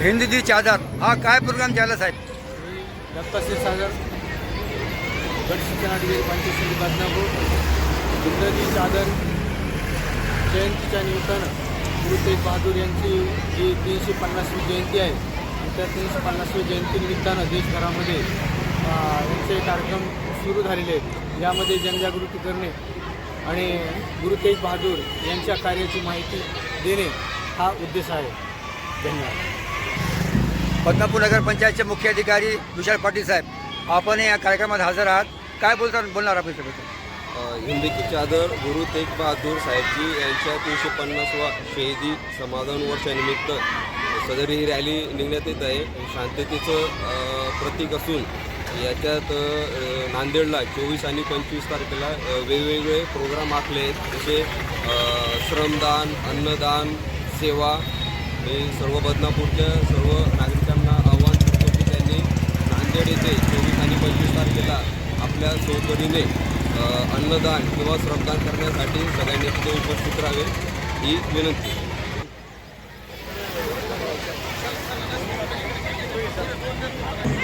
हिंदी चादर हा काय प्रोग्राम झाला साहेब? मी दत्ताश्री सागर गट शिक्षणाधिकारी पंचायत समिती बदनापूर चादर. जयंतीच्या निमित्तानं गुरु तेग बहादूर यांची जी तीनशे पन्नासवी जयंती आहे त्या तीनशे पन्नासवी जयंतीनिमित्तानं देशभरामध्ये यांचे कार्यक्रम सुरू झालेले आहेत. यामध्ये जनजागृती करणे आणि गुरु तेग बहादूर यांच्या कार्याची माहिती देणे हा उद्देश आहे. धन्यवाद. बदनापूर नगर पंचायतचे मुख्य अधिकारी विशाल पाटील साहेब आपण या कार्यक्रमात हजर आहात. काय बोलता बोलणार आपण त्याबद्दल चादर गुरु तेग बहादूर साहेबजी यांच्या तीनशे पन्नासवा शहीदी समाधान वर्षानिमित्त सदर ही रॅली निघण्यात येत आहे. शांततेचं प्रतीक असून याच्यात नांदेडला चोवीस आणि पंचवीस तारखेला वेगवेगळे प्रोग्राम आखले आहेत. जसे श्रमदान अन्नदान सेवा हे सर्व बदनापूरच्या सर्व नागरिकांना आव्हान करतो की त्यांनी नांदेड येथे चोवीस आणि पंचवीस तारखेला आपल्या सोयकडीने अन्नदान किंवा श्रमदान करण्यासाठी सगळ्यांनी तिथे उपस्थित राहावे ही विनंती Thank you.